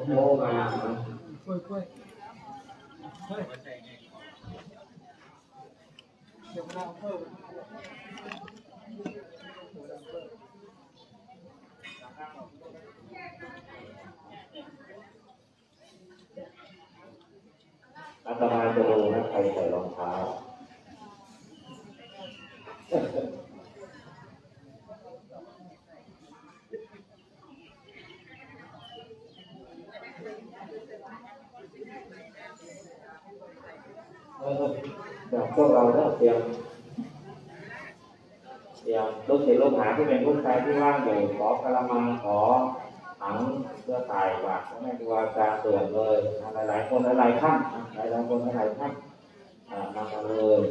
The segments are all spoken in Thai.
โมมา กล้วยกล้วยเฮ้ยเดี๋ยวเราเพิ่ม อาตมาจะดูนะใครใส่รอง ที่ว่างอยู่ขอกระมังขอถังเพื่อถ่ายบาตรพระแม่ครูอาจารย์ส่วนเลยหลายๆคนหลายๆท่านหลายๆคนหลายๆท่านอ่านมาเลย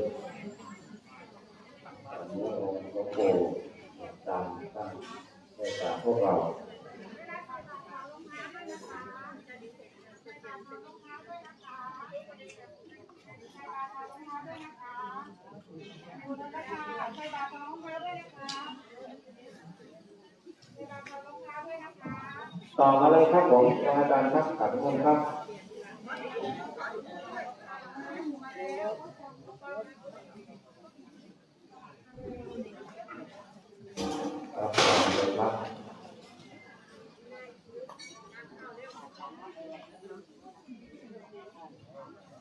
นี้องค์หลวงปู่ตามตั้งเมตตาพวกเราต่อมาเลยค รับผมอาจารย์ครับขอบคุณครับครับขอบคุณครับ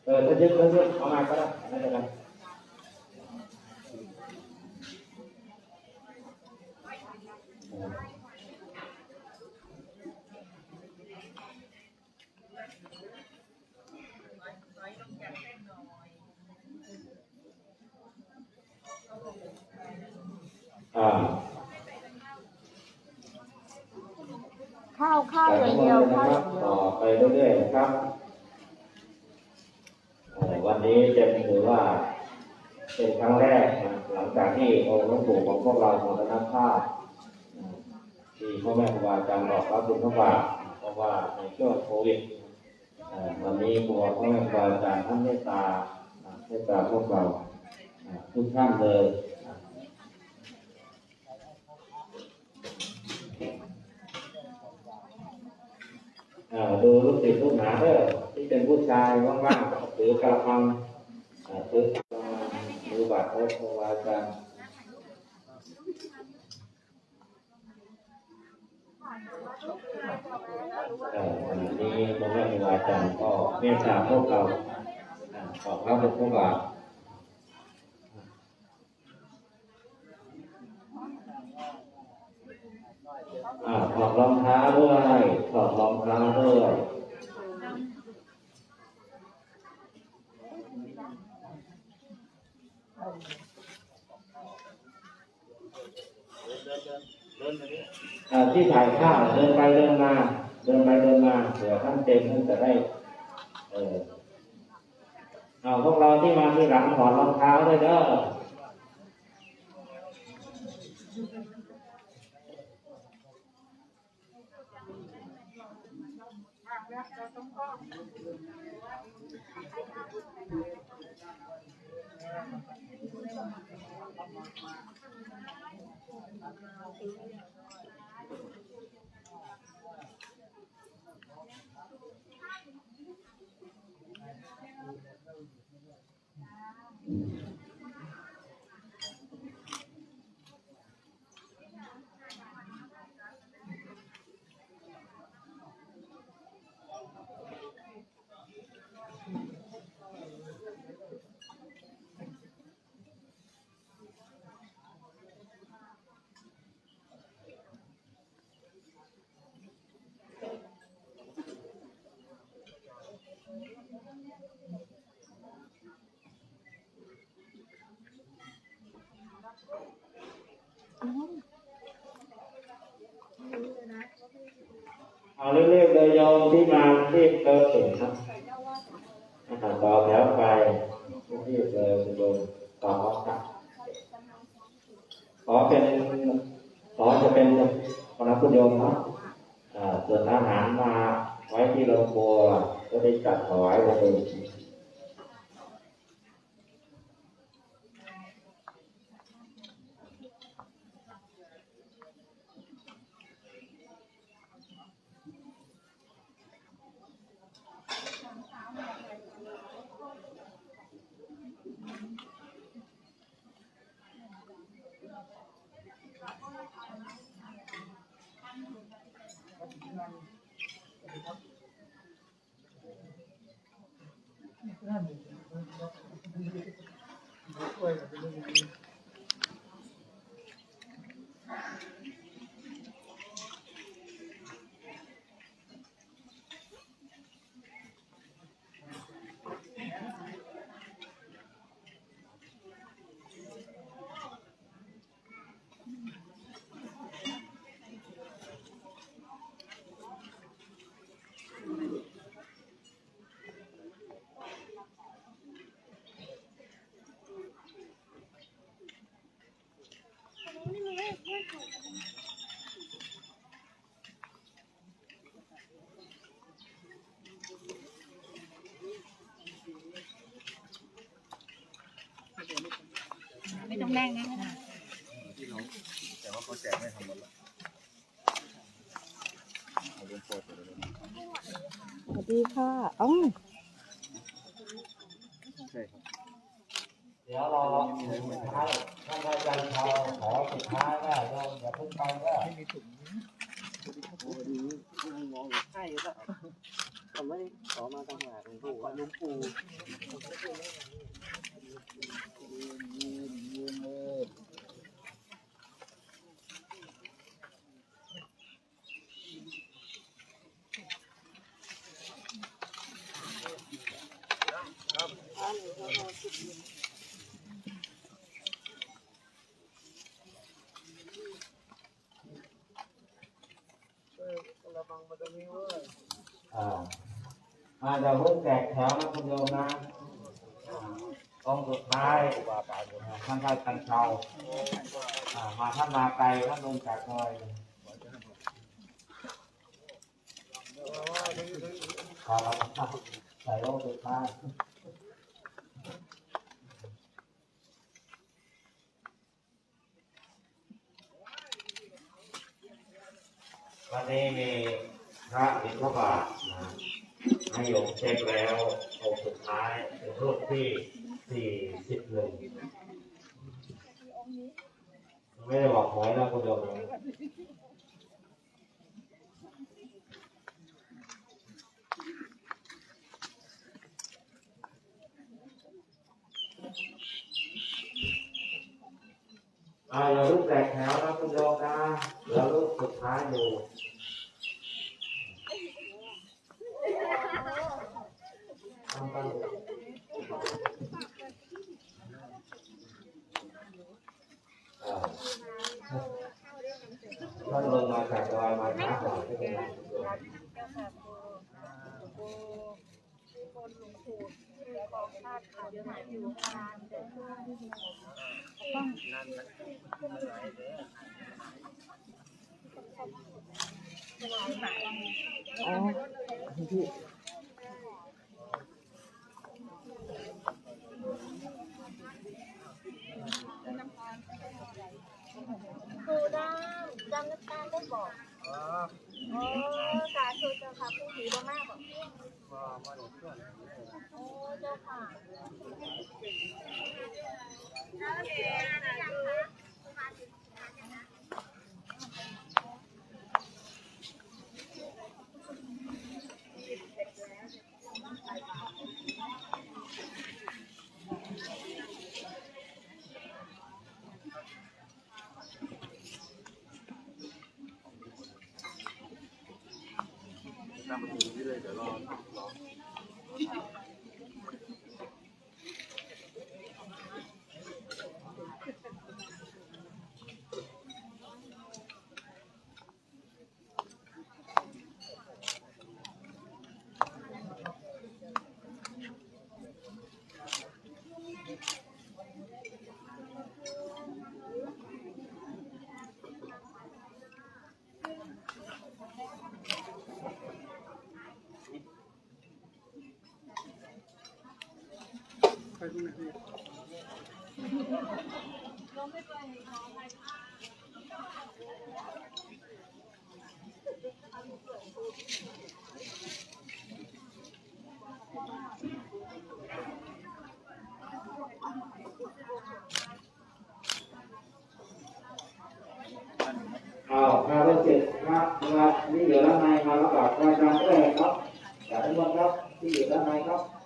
เออถ้าเยึดถ้ายึดเอามาก็ได้ไม่เป็นไรเออ อ่า ข้าวข้าวแต่อย่างกเดียวคนข้าวนะครับย่างเดียวต่อไปเรื่อยๆนะครับวันนี้จะถือว่าเป็นครั้งแรกนะหลังจากที่องค์หลวงปู่ของพวกเรามรณภาพที่พ่อแม่ครูบาอาจารย์บอกรับบุญพระบาทเพราะว่าในช่วงโควิดวันนี้ครูพ่อแม่ครูบาอาจารย์ท่านเมตตาเมตตาพวกเราทุกท่านเลยนะ เอ่อ ดูลูกศิษย์ลูกหาเด้อที่เป็นผู้ชายว่างๆถือกระมังถือกระมังดูบัตรพระครูอาจารย์วันนี้พระแม่ครูอาจารย์ก็เมตตาพวกเราขอบพระคุณพวกเรา อ่าถอดรองเท้าด้วยถอดรองเท้าด้วยอ่าที่ถ่ายภาพเดินไปเดินมา เดินไปเดินมาเดี๋ยวท่านเต็มท่านจะได้ เออเอาพวกเราที่มาที่หลังถอดรองเท้าด้วยเด้อ เอ โยมที่มาที่เติมถึงครับอาหารต่อแถวไปที่เลยโยมต่อครับขอเป็นขอจะเป็นคณะผู้โยมครับอ่าส่วนอาหารมาไว้ที่โรงครัวก็ได้จัดถวายเล Claire. ไม่ต้องแรงนะแต่ว่าเขาแจกไม่ทั้งหมดละเอาลงโปรดไปเลยสวัสดีค่ะอ๋อใช่ครับ เดี๋ยวรอท้ายท่านอาจารย์เขาขอสุดท้ายก็โยมอย่าเพิ่งไปก็ไม่มีถุงโอ้ดีนั่งมองใช่แล้วผมไม่ขอมาต่างหากหลวงปู่หลวงปู่ กระมังมันจะมีเว้ย อ่า อาจะเพิ่งแตกแถวนะคุณโยมนะต้องสุดท้ายท่านได้กันเชาอ่ามาท่านมาไกลท่านลงจากดอยครับใส่ลงสุดท้ายวันนี้มีพระบิณฑบาตนะ ให้โยมเช็คแล้วองค์สุดท้ายเป็นรูปที่สี่สิบหนึ่งไม่ได้บอกหวยนะคุณโยมนะอ่าอย่าลุกแตกแถวนะคุณโยมนะแล้วรูปสุดท้ายอยู่ ตั้งตั้งเอ่อท่านลงมาจากดอยมาช้าหน่อยไม่เป็นไรคุณโยม เจ้าค่ะครูครูคนหลวงปู่คือของชาติเขาจะหมายอยู่ทางเดินช่วงต้อง อ๋อพี่ครูได้จำน้ำตาลได้บอกอ๋อโอ้สาธุเจ้าค่ะผู้ถือบ่มากบอกมามาเดี๋ยวเพื่อนโอ้เจ้าค่ะ ปร เลยเดี๋ยวรอรอยดิอ่าเอาเป็นเจ็ดมามาที่อยู่ด้านในมารับบัตรประชาชนด้วยครับแต่ทุกคนครับที่อยู่ด้านในครับ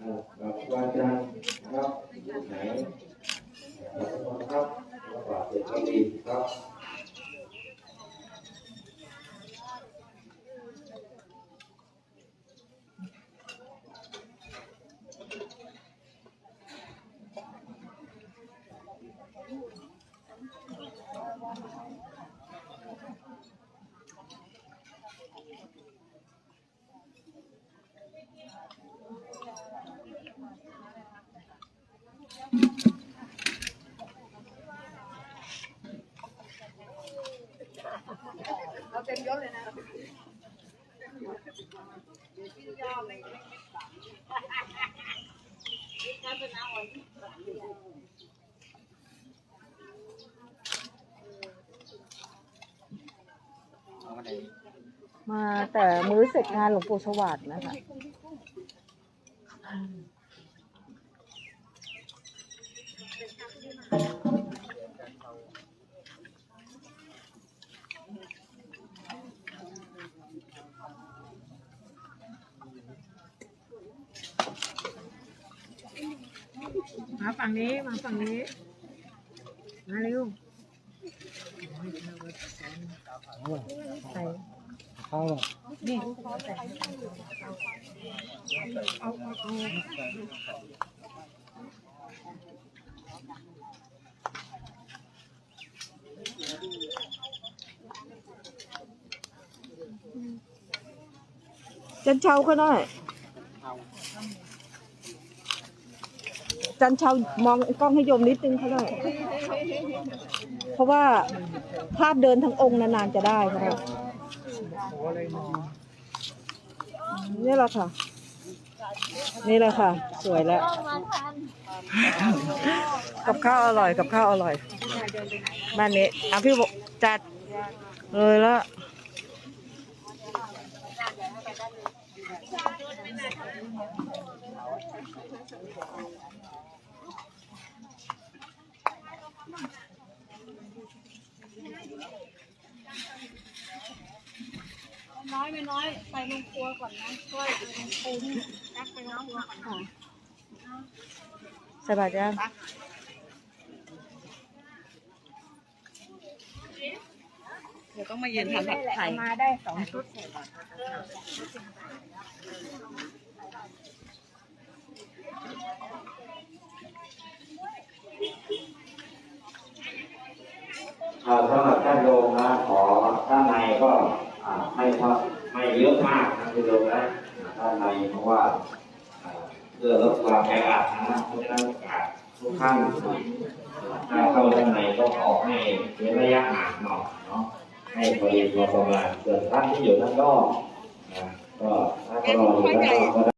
อ่าบันจันทร์ครับไหนแต่ทุกคนครับรับบัตรเด็กก็ดีครับ เราเต็มยศเลยนะ มาแต่มื้อเสร็จงานหลวงปู่สวัสดิ์นะคะ ฝั่งนี้มาฝั่งนี้ มาเร็วใส่เข้านี่เจันเชาก็ได้ จันเชามองกล้องให้โยมนิดนึงเขาได้เพราะว่าภาพเดินทั้งองค์นานๆจะได้ค่ะหัวอะไรมานี่แหละค่ะ นี่แหละค่ะ สวยแล้ว กับข้าวอร่อยกับข้าวอร่อยบ้านนี้อะพี่บอกจัดเลยล้ว น้อยไม่น้อยไปลงครัวก่อนนะช่วยปุ้งรักไปลงครัวก่อนสบายจ้าเดี๋ยวต้องมาเย็นทำผัดไทยมาได้สองชุดอ่าสำหรับท่านโยมนะขอท่านในก็ ไม่เท่าไม่เยอะมากนะคุณโยมนะท่านในเพราะว่าเพื่อลดความแออัดนะทุกท่านทุกท่านถ้าเข้าด้านในก็ขอให้เว้นระยะห่างหน่อยเนาะให้พอดีพอประมาณส่วนท่านที่อยู่ด้านนอกนะก็ถ้าเขารออยู่ด้านนอกก็ได้